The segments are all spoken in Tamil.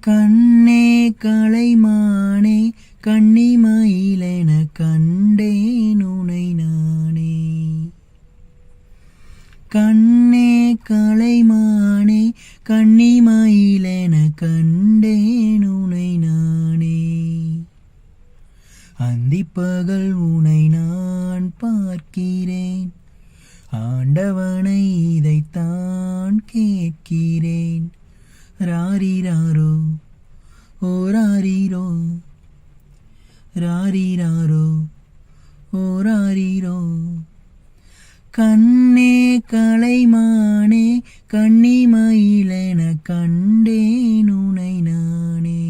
கண்ணே கலைமானே கண்ணிமயிலென கண்டேன் உனை நானே. கண்ணே கலைமானே கண்ணிமயிலென கண்டேன் உனை நானே. அந்திப்பகல் உனை நான் பார்க்கிறேன் ஆண்டவனை இதைத்தான் கேட்கிறேன். ராரிராரோ ஓ ராரீரோ ராரீராரோ ஓ ராரீரோ கண்ணே கலைமானே கண்ணிமயிலென கண்டேன் உனை நானே.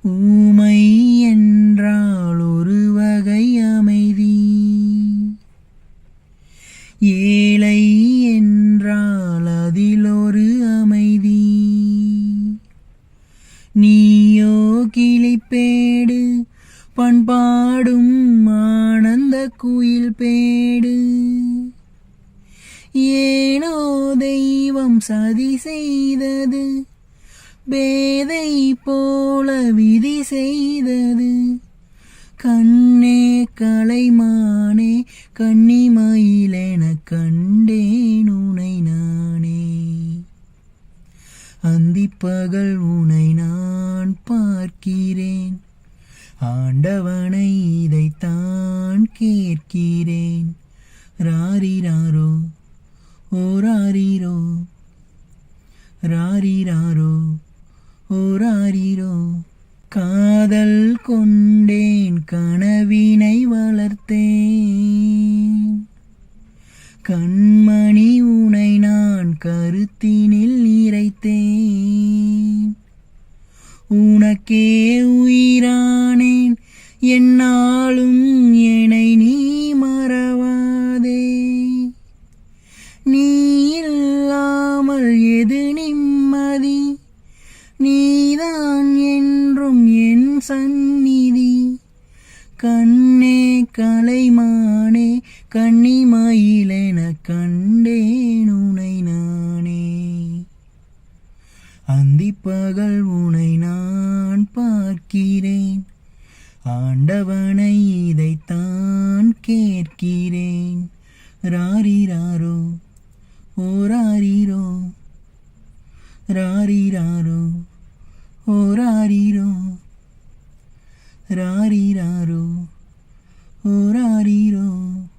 ஊமை என்றால் ஒரு வகை அமைதி. ஏழை நீயோ கிளிப்பேடு பண்பாடும் ஆனந்த குயில் பேடு ஏனோ தெய்வம் சதி செய்தது பேதை போல விதி செய்தது. கண்ணே கலைமானே கண்ணிமயிலென அந்திப்பகல் உனை நான் பார்க்கிறேன். ஆண்டவனை இதைத்தான் கேட்கிறேன். ராரிராரோ ஓராரிரோ ராரிராரோ ஓராரிரோ. காதல் கொண்டேன் கனவினை வளர்த்தேன். கண்மணி உனை நான் கருத்தேன் உனக்கே உயிரானேன். என்னாலும் என்னை நீ மறவாதே. நீ இல்லாமல் எது நிம்மதி? நீதான் என்றும் என் சந்நிதி. கண்ணே கலைமானே கண்ணிமயிலென கண்டேன் உனை நானே. அந்திப்பகல் உனை நான் கேட்கிறேன். ஆண்டவனை இதைத்தான் கேட்கிறேன். ராரிராரோ? ஓராரிரோ? ராரிராரோ? ஓராரிரோ? ராரிராரோ? ஓராரிரோ? ராரிராரோ